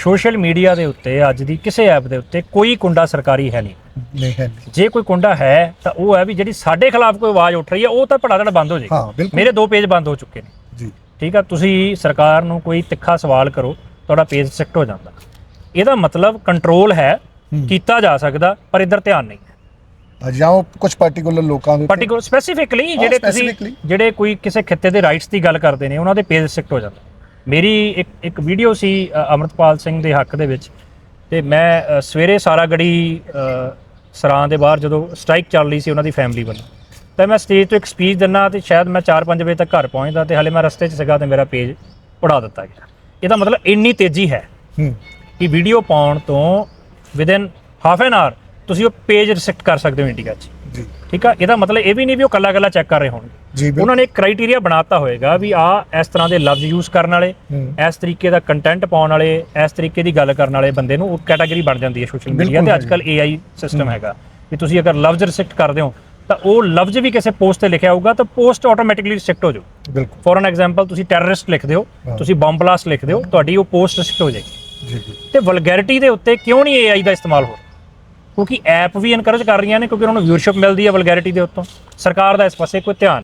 Social media ਦੇ ਉੱਤੇ ਅੱਜ ਦੀ ਕਿਸੇ ਐਪ ਦੇ ਉੱਤੇ ਕੋਈ ਕੁੰਡਾ ਸਰਕਾਰੀ ਹੈ ਨਹੀਂ। ਨਹੀਂ ਹੈ ਨਹੀਂ। ਜੇ ਕੋਈ ਕੁੰਡਾ ਹੈ ਤਾਂ ਉਹ ਹੈ ਵੀ ਜਿਹੜੀ ਸਾਡੇ ਖਿਲਾਫ ਕੋਈ ਆਵਾਜ਼ ਉੱਠ ਰਹੀ ਹੈ ਉਹ ਤਾਂ ਪੜਾਦੜ ਬੰਦ ਹੋ ਜਾਏਗੀ। ਹਾਂ ਬਿਲਕੁਲ। ਮੇਰੇ ਦੋ ਪੇਜ ਬੰਦ ਹੋ ਚੁੱਕੇ ਨੇ। ਜੀ। ਠੀਕ ਆ ਤੁਸੀਂ ਸਰਕਾਰ ਨੂੰ ਕੋਈ ਤਿੱਖਾ ਸਵਾਲ ਕਰੋ ਤੁਹਾਡਾ ਪੇਜ ਸਿੱਟ ਹੋ ਜਾਂਦਾ। ਇਹਦਾ ਮਤਲਬ ਕੰਟਰੋਲ ਹੈ ਹੂੰ। ਕੀਤਾ ਜਾ ਸਕਦਾ ਪਰ ਇੱਧਰ ਧਿਆਨ ਨਹੀਂ ਹੈ। ਜਾਂ ਉਹ ਕੁਝ ਪਾਰਟਿਕੂਲਰ ਲੋਕਾਂ ਦੇ ਉੱਤੇ- ਪਾਰਟੀਕੂਲਰ ਸਪੈਸੀਫਿਕਲੀ ਜਿਹੜੇ ਤੁਸੀਂ specifically। ਜਿਹੜੇ ਕੋਈ ਕਿਸੇ ਖਿੱਤੇ ਦੇ ਰਾਈਟਸ ਦੀ ਗੱਲ ਕਰਦੇ ਨੇ ਉਹਨਾਂ ਦੇ ਪੇਜ ਸਿੱਟ ਹੋ ਜਾਂਦਾ। ਮੇਰੀ ਇੱਕ ਇੱਕ ਵੀਡੀਓ ਸੀ ਅਮਰਤਪਾਲ ਸਿੰਘ ਦੇ ਹੱਕ ਦੇ ਵਿੱਚ। ਤੇ ਮੈਂ ਸਵੇਰੇ ਸਾਰਾਗੜੀ ਅ, ਸਰਾਂ ਦੇ ਬਾਹਰ ਜਦੋਂ ਸਟ੍ਰਾਈਕ ਚੱਲ ਰਹੀ ਸੀ ਉਹਨਾਂ ਦੀ ਫੈਮਿਲੀ ਵੱਲੋਂ ਤਾਂ ਮੈਂ ਸਟੇਜ ਤੋਂ ਇੱਕ ਸਪੀਚ ਦਿੰਨਾ ਤੇ ਸ਼ਾਇਦ ਮੈਂ 4-5 ਵਜੇ ਤੱਕ ਘਰ ਪਹੁੰਚਦਾ ਤੇ ਹਲੇ ਮੈਂ ਰਸਤੇ 'ਚ ਸੀਗਾ ਤੇ ਮੇਰਾ ਪੇਜ ਉਡਾ ਦਿੱਤਾ ਗਿਆ। ਇਹਦਾ ਮਤਲਬ ਇੰਨੀ ਤੇਜ਼ੀ ਹੈ ਕਿ ਵੀਡੀਓ ਪਾਉਣ ਤੋਂ ਵਿਦਿਨ ਹਾਫ ਐਨ ਆਵਰ ਤੁਸੀਂ ਉਹ ਪੇਜ ਰਿਸੈਕਟ ਕਰ ਸਕਦੇ ਹੋ ਇੰਡੀਆ 'ਚ। ਜੀ। ਠੀਕ ਆ? ਇਹਦਾ ਮਤਲਬ ਇਹ ਵੀ ਨਹੀਂ ਵੀ ਉਹ ਕੱਲਾ ਕੱਲਾ ਚੈੱਕ ਕਰ ਰਹੇ ਹੋਣਗੇ। ਉਹਨਾਂ ਨੇ ਇੱਕ ਕ੍ਰਾਈਟੇਰੀਆ ਬਣਾਤਾ ਹੋਏਗਾ ਵੀ ਆ ਇਸ ਤਰ੍ਹਾਂ ਦੇ ਲਫ਼ਜ਼ ਯੂਜ਼ ਕਰਨ ਵਾਲੇ। ਇਸ ਤਰੀਕੇ ਦਾ ਕੰਟੈਂਟ ਪਾਉਣ ਵਾਲੇ ਇਸ ਤਰੀਕੇ ਦੀ ਗੱਲ ਕਰਨ ਵਾਲੇ ਬੰਦੇ ਨੂੰ ਉਹ ਕੈਟਾਗਰੀ ਬਣ ਜਾਂਦੀ ਹੈ ਸੋਸ਼ਲ ਮੀਡੀਆ ਤੇ ਅੱਜ ਕੱਲ AI ਸਿਸਟਮ ਹੈਗਾ। ਵੀ ਤੁਸੀਂ ਅਗਰ ਲਫ਼ਜ਼ ਰਿਸਟ੍ਰਿਕਟ ਕਰਦੇ ਹੋ ਤਾਂ ਉਹ ਲਫ਼ਜ਼ ਵੀ ਕਿਸੇ ਪੋਸਟ ਤੇ ਲਿਖਿਆ ਹੋਊਗਾ ਤਾਂ ਪੋਸਟ ਆਟੋਮੈਟਿਕਲੀ ਰਿਸਟ੍ਰਿਕਟ ਹੋ ਜਾਊ। ਬਿਲਕੁਲ। ਫੋਰ ਐਨ ਐਗਜ਼ਾਮਪਲ ਤੁਸੀਂ ਟੈਰਰਿਸਟ ਲਿਖਦੇ ਹੋ। ਤੁਸੀਂ ਬੰਬ ਬਲਾਸਟ ਲਿਖਦੇ ਹੋ ਤੁਹਾਡੀ ਉਹ ਪੋਸਟ ਰਿਸਟ੍ਰਿਕਟ ਹੋ ਜਾਏਗੀ। ਜੀ ਤੇ ਵਲਗੈਰਿਟੀ ਦੇ ਉੱਤੇ ਕਿਉਂ ਨਹੀਂ AI ਦਾ ਇਸਤੇਮਾਲ ਹੋ ਰਿਹਾ? ਕਿਉਂਕਿ ਐਪ ਵੀ ਇਨਕਰੇਜ ਕਰ ਰਹੀਆਂ ਨੇ ਕਿਉਂਕਿ ਉਹਨਾਂ ਨੂੰ ਵਿਊਅਰਸ਼ਿਪ ਮਿਲਦੀ ਹੈ ਵਲਗੈਰਿਟੀ ਦੇ ਉੱਤੋਂ। ਸਰਕਾਰ ਦਾ ਇਸ ਪਾਸੇ ਕੋਈ ਧਿਆਨ